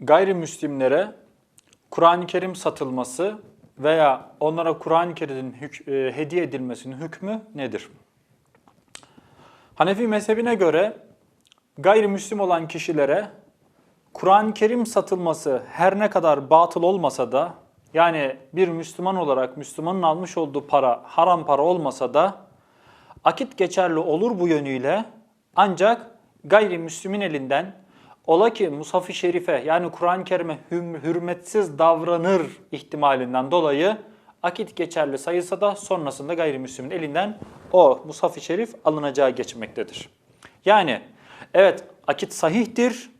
gayrimüslimlere Kur'an-ı Kerim satılması veya onlara Kur'an-ı Kerim'in e, hediye edilmesinin hükmü nedir? Hanefi mezhebine göre gayrimüslim olan kişilere Kur'an-ı Kerim satılması her ne kadar batıl olmasa da yani bir Müslüman olarak Müslümanın almış olduğu para haram para olmasa da akit geçerli olur bu yönüyle ancak gayrimüslimin elinden ola ki Musaf-ı Şerife yani Kur'an-ı Kerim'e hürmetsiz davranır ihtimalinden dolayı akit geçerli sayılsa da sonrasında gayrimüslimin elinden o Musaf-ı Şerif alınacağı geçmektedir. Yani evet akit sahihtir,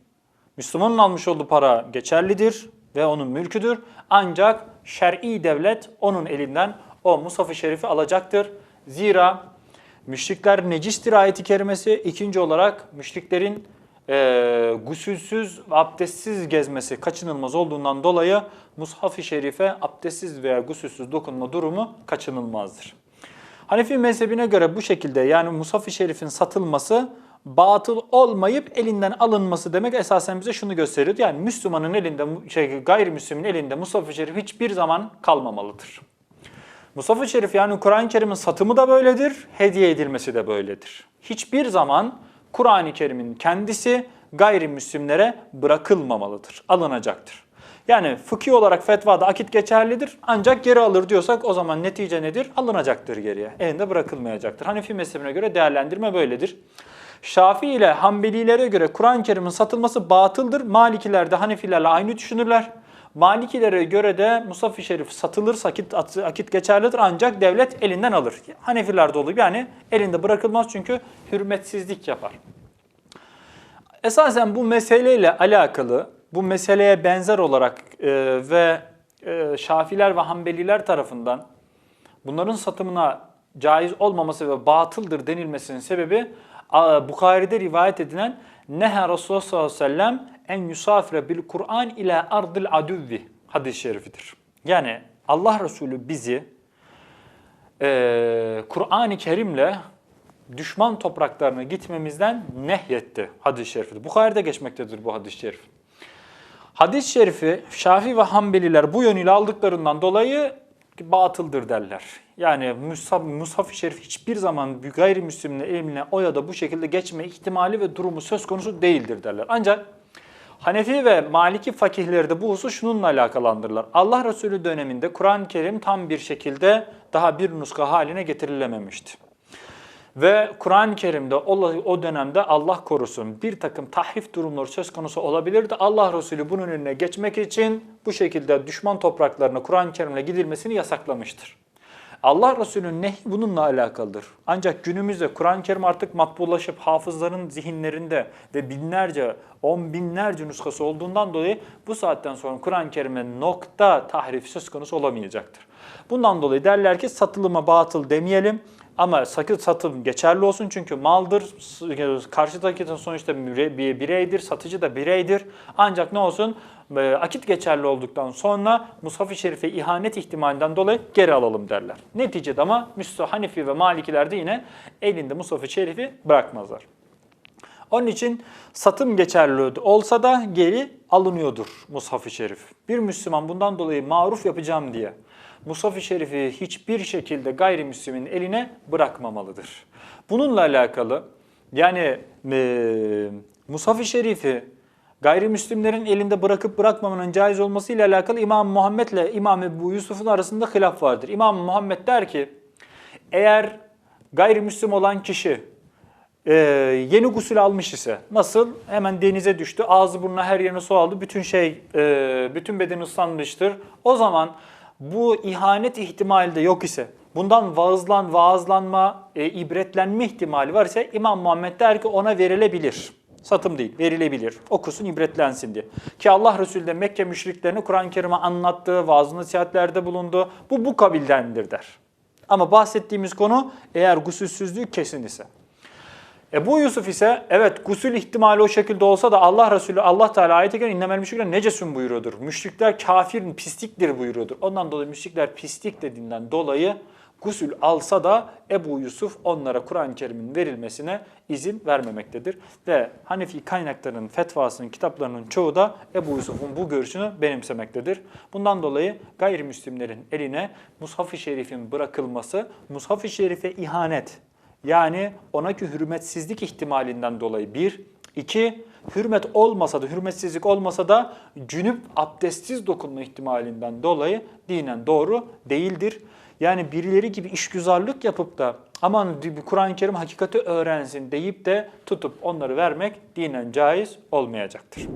Müslümanın almış olduğu para geçerlidir ve onun mülküdür. Ancak şer'i devlet onun elinden o Musaf-ı Şerif'i alacaktır. Zira müşrikler necistir ayeti kerimesi. İkinci olarak müşriklerin e, gusülsüz abdestsiz gezmesi kaçınılmaz olduğundan dolayı Mushaf-ı Şerif'e abdestsiz veya gusülsüz dokunma durumu kaçınılmazdır. Hanefi mezhebine göre bu şekilde yani Musaf-ı Şerif'in satılması batıl olmayıp elinden alınması demek esasen bize şunu gösteriyor. Yani Müslümanın elinde, şey, gayrimüslimin elinde Musaf-ı Şerif hiçbir zaman kalmamalıdır. Musaf-ı Şerif yani Kur'an-ı Kerim'in satımı da böyledir, hediye edilmesi de böyledir. Hiçbir zaman Kur'an-ı Kerim'in kendisi gayrimüslimlere bırakılmamalıdır, alınacaktır. Yani fıkhi olarak fetvada akit geçerlidir ancak geri alır diyorsak o zaman netice nedir? Alınacaktır geriye. Elinde bırakılmayacaktır. Hanefi mezhebine göre değerlendirme böyledir. Şafii ile Hanbelilere göre Kur'an-ı Kerim'in satılması batıldır. Malikiler de Hanefilerle aynı düşünürler. Malikilere göre de Musaf-ı Şerif satılırsa akit, akit geçerlidir ancak devlet elinden alır. Hanefilerde olur yani elinde bırakılmaz çünkü hürmetsizlik yapar. Esasen bu meseleyle alakalı, bu meseleye benzer olarak e, ve e, Şafiler ve Hanbeliler tarafından bunların satımına caiz olmaması ve batıldır denilmesinin sebebi Bukhari'de rivayet edilen Neha Resulullah sallallahu aleyhi ve sellem en yusafire bil Kur'an ila ardil aduvvi hadis-i şerifidir. Yani Allah Resulü bizi e, Kur'an-ı Kerim'le düşman topraklarına gitmemizden nehyetti hadis-i şerifidir. Bukhari'de geçmektedir bu hadis-i şerif. Hadis-i şerifi Şafii ve Hanbeliler bu yönüyle aldıklarından dolayı batıldır derler. Yani Musaf, Musaf-ı Şerif hiçbir zaman bir gayrimüslimin eline o ya da bu şekilde geçme ihtimali ve durumu söz konusu değildir derler. Ancak Hanefi ve Maliki fakihleri de bu husus şununla alakalandırırlar. Allah Resulü döneminde Kur'an-ı Kerim tam bir şekilde daha bir nuska haline getirilememişti. Ve Kur'an-ı Kerim'de o, dönemde Allah korusun bir takım tahrif durumları söz konusu olabilirdi. Allah Resulü bunun önüne geçmek için bu şekilde düşman topraklarına Kur'an-ı Kerim'le gidilmesini yasaklamıştır. Allah Resulü'nün nehi bununla alakalıdır. Ancak günümüzde Kur'an-ı Kerim artık matbulaşıp hafızların zihinlerinde ve binlerce, on binlerce nuskası olduğundan dolayı bu saatten sonra Kur'an-ı Kerim'e nokta tahrif söz konusu olamayacaktır. Bundan dolayı derler ki satılıma batıl demeyelim ama sakın satım geçerli olsun çünkü maldır, karşıdaki de sonuçta bir bireydir, satıcı da bireydir. Ancak ne olsun e, akit geçerli olduktan sonra Mushaf-ı Şerif'e ihanet ihtimalinden dolayı geri alalım derler. Neticede ama Müslü, Hanefi ve Malikiler de yine elinde Mushaf-ı Şerif'i bırakmazlar. Onun için satım geçerli olsa da geri alınıyordur Mushaf-ı Şerif. Bir Müslüman bundan dolayı maruf yapacağım diye Mushaf-ı Şerif'i hiçbir şekilde gayrimüslimin eline bırakmamalıdır. Bununla alakalı yani e, Mushaf-ı Şerif'i gayrimüslimlerin elinde bırakıp bırakmamanın caiz olması ile alakalı İmam Muhammed ile İmam Ebu Yusuf'un arasında hilaf vardır. İmam Muhammed der ki eğer gayrimüslim olan kişi e, yeni gusül almış ise nasıl hemen denize düştü ağzı burnuna her yerine su aldı bütün şey e, bütün bedeni ıslanmıştır o zaman bu ihanet ihtimali de yok ise bundan vaazlan, vaazlanma, e, ibretlenme ihtimali var ise İmam Muhammed der ki ona verilebilir. Satım değil, verilebilir. Okusun, ibretlensin diye. Ki Allah Resulü de Mekke müşriklerini Kur'an-ı Kerim'e anlattığı, vaaz nasihatlerde bulundu. Bu bu kabildendir der. Ama bahsettiğimiz konu eğer gusülsüzlüğü kesin ise. Ebu Yusuf ise evet gusül ihtimali o şekilde olsa da Allah Resulü Allah Teala ayete göre innemel müşrikler necesun buyuruyordur. Müşrikler kafir pisliktir buyuruyordur. Ondan dolayı müşrikler pislik dediğinden dolayı gusül alsa da Ebu Yusuf onlara Kur'an-ı Kerim'in verilmesine izin vermemektedir. Ve Hanefi kaynaklarının fetvasının kitaplarının çoğu da Ebu Yusuf'un bu görüşünü benimsemektedir. Bundan dolayı gayrimüslimlerin eline Mushaf-ı Şerif'in bırakılması Mushaf-ı Şerif'e ihanet yani ona ki hürmetsizlik ihtimalinden dolayı bir, iki, hürmet olmasa da, hürmetsizlik olmasa da cünüp abdestsiz dokunma ihtimalinden dolayı dinen doğru değildir. Yani birileri gibi işgüzarlık yapıp da aman Kur'an-ı Kerim hakikati öğrensin deyip de tutup onları vermek dinen caiz olmayacaktır.